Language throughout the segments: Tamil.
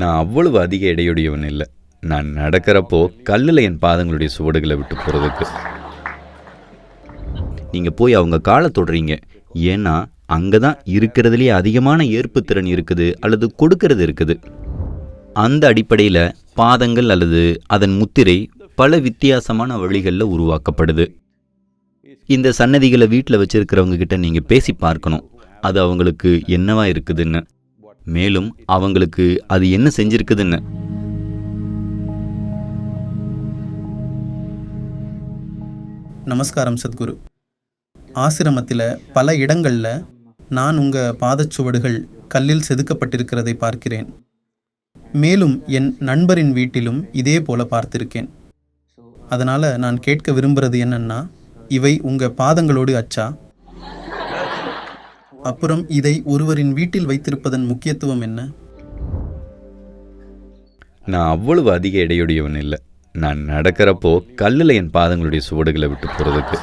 நான் அவ்வளவு அதிக எடையுடையவன் இல்லை. நான் நடக்கிறப்போ கல்லில் என் பாதங்களுடைய சுவடுகளை விட்டு போகிறதுக்கு நீங்கள் போய் அவங்க காலை தொடுறீங்க. ஏன்னா அங்கே தான் இருக்கிறதுலேயே அதிகமான ஏற்புத்திறன் இருக்குது அல்லது கொடுக்கறது இருக்குது. அந்த அடிப்படையில் பாதங்கள் அல்லது அதன் முத்திரை பல வித்தியாசமான வழிகளில் உருவாக்கப்படுது. இந்த சன்னதிகளை வீட்டில் வச்சுருக்கிறவங்க கிட்ட நீங்கள் பேசி பார்க்கணும். அது அவங்களுக்கு என்னவா இருக்குதுன்னு. மேலும் அவங்களுக்கு அது என்ன செஞ்சிருக்குதுன்னு. நமஸ்காரம் சத்குரு. ஆசிரமத்தில் பல இடங்களில் நான் உங்கள் பாதச்சுவடுகள் கல்லில் செதுக்கப்பட்டிருக்கிறதை பார்க்கிறேன். மேலும் என் நண்பரின் வீட்டிலும் இதே போல பார்த்திருக்கேன். அதனால் நான் கேட்க விரும்புகிறது என்னென்னா இவை உங்கள் பாதங்களோடு அச்சா? அப்புறம் இதை ஒருவரின் வீட்டில் வைத்திருப்பதன் முக்கியத்துவம் என்ன? நான் அவ்வளவு அதிக எடையுடையவன் இல்லை. நான் நடக்கிறப்போ கல்லில் என் பாதங்களுடைய சுவடுகளை விட்டு போகிறதுக்கு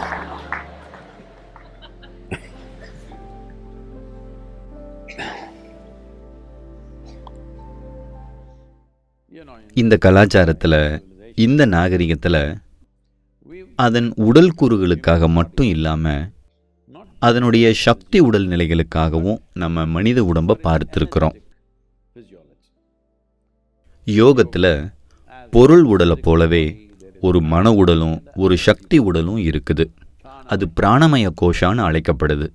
இந்த கலாச்சாரத்தில் இந்த நாகரிகத்தில் அதன் உடல் கூறுகளுக்காக மட்டும் இல்லாமல் அதனுடைய சக்தி உடல் நிலைகளுக்காகவும் நம்ம மனித உடம்பை பார்த்துருக்குறோம். யோகத்தில் பொருள் உடலை போலவே ஒரு மன உடலும் ஒரு சக்தி உடலும் இருக்குது. அது பிராணமய கோஷான்னு அழைக்கப்படுது.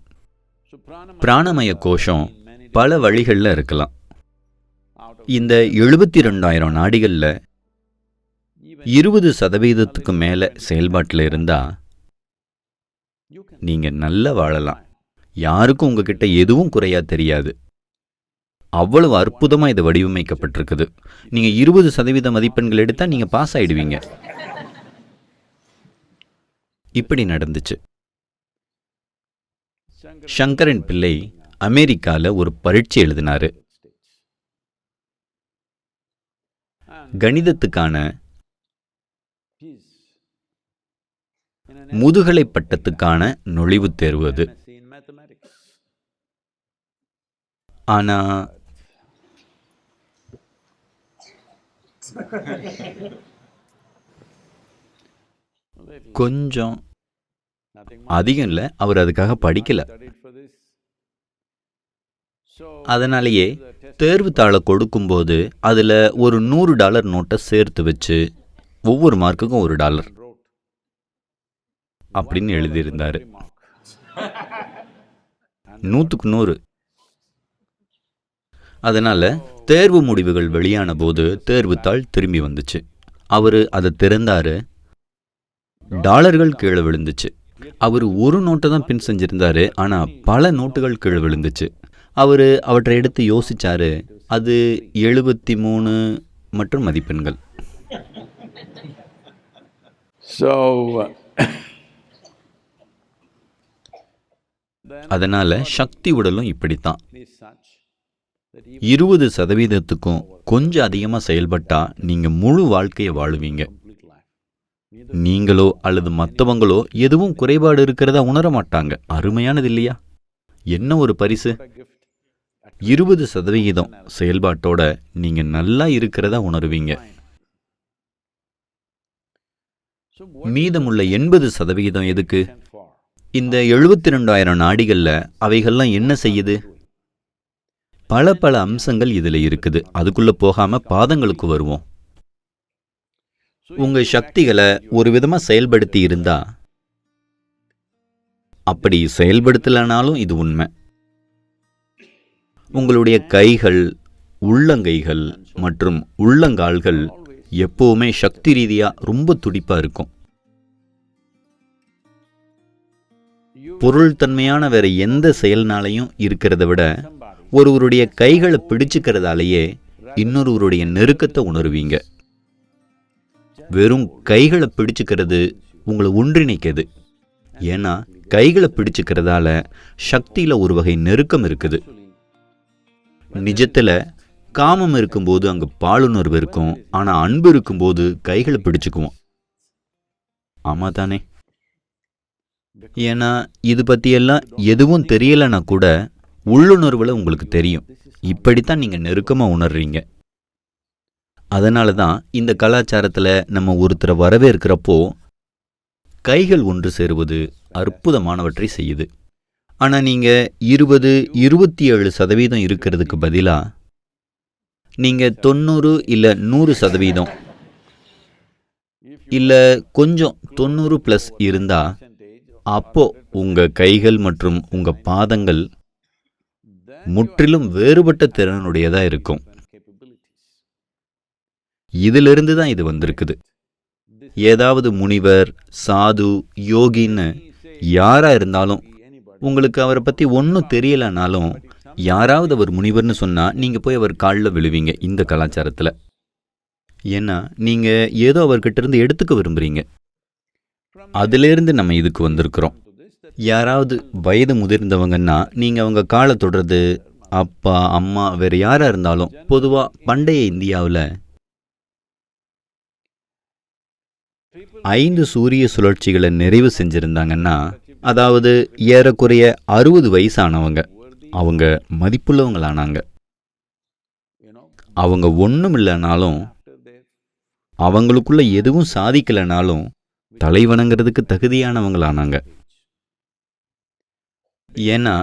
பிராணமய கோஷம் பல வழிகளில் இருக்கலாம். இந்த எழுபத்தி ரெண்டாயிரம் நாடிகளில் இருபது சதவீதத்துக்கு மேலே செயல்பாட்டில் இருந்தால் நீங்கள் நல்லா வாழலாம். யாருக்கும் உங்ககிட்ட எதுவும் குறையா தெரியாது. அவ்வளவு அற்புதமாக இது வடிவமைக்கப்பட்டிருக்குது. நீங்கள் இருபது சதவீத மதிப்பெண்கள் எடுத்தால் நீங்கள் பாஸ் ஆகிடுவீங்க இப்படி நடந்துச்சு. சங்கரன் பிள்ளை அமெரிக்காவில் ஒரு பரீட்சை எழுதினாரு. கணிதத்துக்கான முதுகலை பட்டத்துக்கான நுழைவுத் தேர்வு அது. ஆனா கொஞ்சம் அதிகம் இல்லை. அவர் அதுக்காக படிக்கல. அதனாலேயே தேர்வு தாளை கொடுக்கும்போது அதில் ஒரு நூறு டாலர் நோட்டை சேர்த்து வச்சு ஒவ்வொரு மார்க்குக்கும் ஒரு டாலர். அப்படின்னு எழுதியிருந்தார். நூற்றுக்கு நூறு. அதனால் தேர்வு முடிவுகள் வெளியான போது தேர்வுத்தாள் திரும்பி வந்துச்சு. அவர் அதை திறந்தார். டாலர்கள் கீழே விழுந்துச்சு. அவர் ஒரு நோட்டை தான் பின் செஞ்சிருந்தாரு. ஆனால் பல நோட்டுகள் கீழே விழுந்துச்சு. அவர் அவற்றை எடுத்து யோசிச்சாரு. அது எழுபத்தி மூணு மற்றும் மதிப்பெண்கள். ஸோ அதனால சக்தி உடலும் இப்படித்தான். இருபது சதவீதத்துக்கும் கொஞ்சம் அதிகமாக செயல்பட்டா நீங்க முழு வாழ்க்கையை வாழுவீங்க. நீங்களோ அல்லது மற்றவங்களோ எதுவும் குறைபாடு இருக்கிறதா உணர மாட்டாங்க. அருமையானது இல்லையா? என்ன ஒரு பரிசு? இருபது சதவிகிதம் செயல்பாட்டோட நீங்க நல்லா இருக்கிறதா உணருவீங்க. மீதமுள்ள எண்பது சதவிகிதம் எதுக்கு? இந்த எழுபத்தி ரெண்டாயிரம் நாடிகளில் அவைகள்லாம் என்ன செய்யுது? பல பல அம்சங்கள் இதில் இருக்குது. அதுக்குள்ளே போகாம பாதங்களுக்கு வருவோம். உங்க சக்திகளை ஒரு விதமாக செயல்படுத்தி இருந்தா அப்படி செயல்படுத்தலைனாலும் இது உண்மை. உங்களுடைய கைகள் உள்ளங்கைகள் மற்றும் உள்ளங்கால்கள் எப்போவுமே சக்தி ரீதியாக ரொம்ப துடிப்பாக இருக்கும். பொருள் தன்மையான வேற எந்த செயல்னாலையும் இருக்கிறத விட ஒருவருடைய கைகளை பிடிச்சுக்கிறதாலேயே இன்னொருவருடைய நெருக்கத்தை உணருவீங்க. வெறும் கைகளை பிடிச்சுக்கிறது உங்களை ஒன்றிணைக்குது. ஏன்னா கைகளை பிடிச்சுக்கிறதால சக்தியில ஒரு வகை நெருக்கம் இருக்குது. நிஜத்துல காமம் இருக்கும்போது அங்க பாலுணர்வு இருக்கும் ஆனா அன்பு இருக்கும்போது கைகளை பிடிச்சுக்குவோம். ஆமா தானே ஏன்னா இது பற்றியெல்லாம் எதுவும் தெரியலைன்னா கூட உள்ளுணர்வில் உங்களுக்கு தெரியும். இப்படித்தான் நீங்கள் நெருக்கமாக உணர்றீங்க. அதனால தான் இந்த கலாச்சாரத்தில் நம்ம ஒருத்தரை வரவேற்கிறப்போ கைகள் ஒன்று சேருவது அற்புதமானவற்றை செய்யுது. ஆனால் நீங்கள் இருபது இருபத்தி ஏழு சதவீதம் இருக்கிறதுக்கு பதிலாக நீங்கள் தொண்ணூறு இல்லை நூறு சதவீதம் இல்லை கொஞ்சம் தொண்ணூறு ப்ளஸ் இருந்தால் அப்போ உங்கள் கைகள் மற்றும் உங்கள் பாதங்கள் முற்றிலும் வேறுபட்ட திறனுடையதாக இருக்கும். இதிலிருந்து தான் இது வந்திருக்குது. ஏதாவது முனிவர் சாது யோகின்னு யாரா இருந்தாலும் உங்களுக்கு அவரை பத்தி ஒன்றும் தெரியலனாலும் யாராவது அவர் முனிவர்னு சொன்னா நீங்க போய் அவர் காலில் விழுவீங்க இந்த கலாச்சாரத்துல. ஏன்னா நீங்க ஏதோ அவர்கிட்ட இருந்து எடுத்துக்க விரும்புறீங்க. அதிலிருந்து நம்ம இதுக்கு வந்திருக்கிறோம். யாராவது வயது முதிர்ந்தவங்கன்னா நீங்கள் அவங்க காலை தொடுறது அப்பா அம்மா வேறு யாராக இருந்தாலும் பொதுவாக பண்டைய இந்தியாவில் ஐந்து சூரிய சுழற்சிகளை நிறைவு செஞ்சுருந்தாங்கன்னா அதாவது ஏறக்குறைய அறுபது வயசானவங்க அவங்க மதிப்புள்ளவங்களானாங்க. அவங்க ஒன்றும் இல்லைனாலும் அவங்களுக்குள்ள எதுவும் சாதிக்கலைனாலும் தலை வணங்குறதுக்கு தகுதியானவங்களானாங்க. ஏன்னா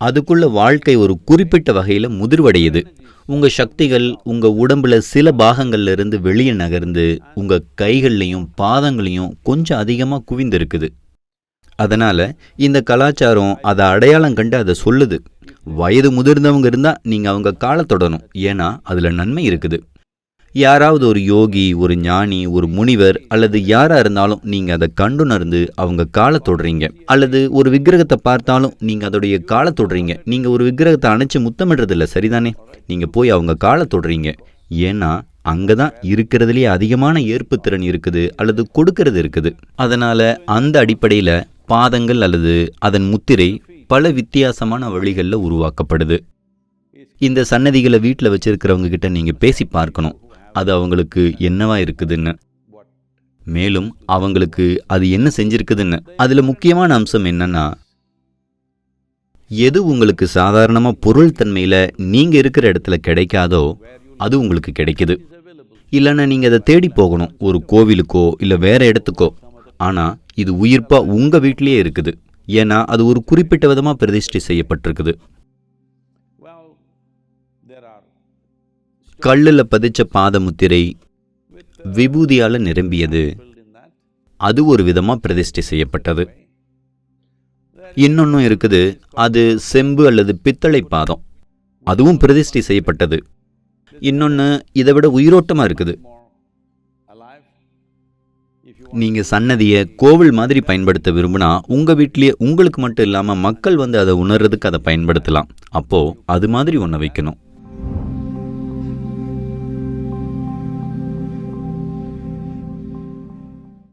அதுக்குள்ள வாழ்க்கை ஒரு குறிப்பிட்ட வகையில் முதிர்வடையுது. உங்க சக்திகள் உங்க உடம்புல சில பாகங்கள்ல இருந்து வெளியே நகர்ந்து உங்க கைகள்லையும் பாதங்களையும் கொஞ்சம் அதிகமா குவிந்திருக்குது. அதனால இந்த கலாச்சாரம் அதை அடையாளம் கண்டு அதை சொல்லுது. வயது முதிர்ந்தவங்க இருந்தா நீங்க அவங்க காலை தொடணும். ஏன்னா அதுல நன்மை இருக்குது. யாராவது ஒரு யோகி ஒரு ஞானி ஒரு முனிவர் அல்லது யாரா இருந்தாலும் நீங்க அதை கண்டுணர்ந்து அவங்க காலை தொடுறீங்க. அல்லது ஒரு விக்கிரகத்தை பார்த்தாலும் நீங்க அதோடைய காலை தொடுறீங்க. நீங்க ஒரு விக்கிரகத்தை அணைச்சு முத்தமிடுறது இல்ல சரிதானே? நீங்க போய் அவங்க காலை தொடுறீங்க. ஏன்னா அங்கதான் இருக்கிறதுலயே அதிகமான ஏற்புத்திறன் இருக்குது அல்லது கொடுக்கறது இருக்குது. அதனால அந்த அடிப்படையில பாதங்கள் அல்லது அதன் முத்திரை பல வித்தியாசமான வழிகளில் உருவாக்கப்படுது. இந்த சன்னதிகளை வீட்டில் வச்சிருக்கிறவங்க கிட்ட நீங்க பேசி பார்க்கணும். அது அவங்களுக்கு என்னவா இருக்குதுன்னு. மேலும் அவங்களுக்கு அது என்ன செஞ்சிருக்குதுன்னு. அதுல முக்கியமான அம்சம் என்னன்னா எது உங்களுக்கு சாதாரணமாக பொருள் தன்மையில் நீங்கள் இருக்கிற இடத்துல கிடைக்காதோ அது உங்களுக்கு கிடைக்குது. இல்லைன்னா நீங்கள் அதை தேடி போகணும் ஒரு கோவிலுக்கோ இல்லை வேற இடத்துக்கோ. ஆனால் இது உயிர்ப்பாக உங்கள் வீட்டிலேயே இருக்குது. ஏன்னா அது ஒரு குறிப்பிட்ட விதமாக பிரதிஷ்டை செய்யப்பட்டிருக்குது. கல்லில் பதிச்ச பாதமுத்திரை விபூதியால் நிரம்பியது. அது ஒரு விதமாக பிரதிஷ்டை செய்யப்பட்டது. இன்னொன்னும் இருக்குது அது செம்பு அல்லது பித்தளை பாதம். அதுவும் பிரதிஷ்டை செய்யப்பட்டது. இன்னொன்று இதை விட உயிரோட்டமாக இருக்குது. நீங்கள் சன்னதியை கோவில் மாதிரி பயன்படுத்த விரும்பினா உங்கள் வீட்லேயே உங்களுக்கு மட்டும் இல்லாமல் மக்கள் வந்து அதை உணர்றதுக்கு அதை பயன்படுத்தலாம். அப்போது அது மாதிரி ஒன்றை வைக்கணும்.